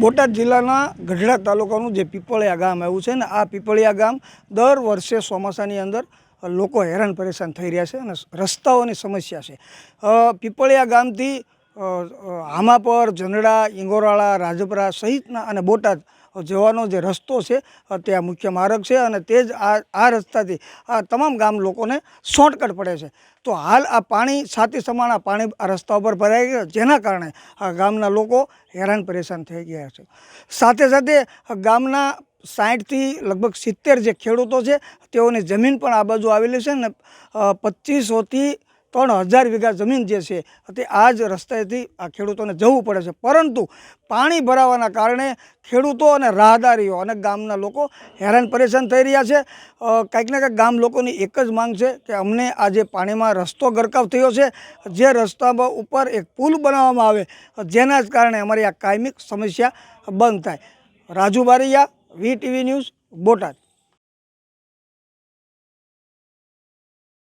બોટાદ જિલ્લાના ગઢડા તાલુકાનું જે પીપળિયા ગામ આવ્યું છે ને, આ પીપળિયા ગામ દર વર્ષે ચોમાસાની અંદર લોકો હેરાન પરેશાન થઈ રહ્યા છે અને રસ્તાઓની સમસ્યા છે. પીપળિયા ગામથી હામાપર જનડા ઇંગોરાળા, રાજપરા સહિતના અને બોટાદ જવાનો જે રસ્તો છે તે આ મુખ્ય માર્ગ છે અને તે જ આ આ રસ્તાથી આ તમામ ગામ લોકોને શોર્ટકટ પડે છે. તો હાલ આ પાણી છાતી સમાન આ પાણી આ રસ્તા ઉપર ભરાઈ ગયા, જેના કારણે આ ગામના લોકો હેરાન પરેશાન થઈ ગયા છે. સાથે સાથે ગામના સાઠથી લગભગ સિત્તેર જે ખેડૂતો છે, તેઓની જમીન પણ આ બાજુ આવેલી છે ને પચીસોથી ત્રણ હજાર વીઘા જમીન જે છે, તે આ જ રસ્તેથી આ ખેડૂતોને જવું પડે છે. પરંતુ પાણી ભરાવાના કારણે ખેડૂતો અને રાહદારીઓ અને ગામના લોકો હેરાન પરેશાન થઈ રહ્યા છે. કંઈક ને કંઈક ગામ લોકોની એક જ માંગ છે કે અમને આ જે પાણીમાં રસ્તો ગરકાવ થયો છે, જે રસ્તામાં ઉપર એક પુલ બનાવવામાં આવે, જેના જ કારણે અમારી આ કાયમિક સમસ્યા બંધ થાય. Raju Baraiya, V TV news, Botad.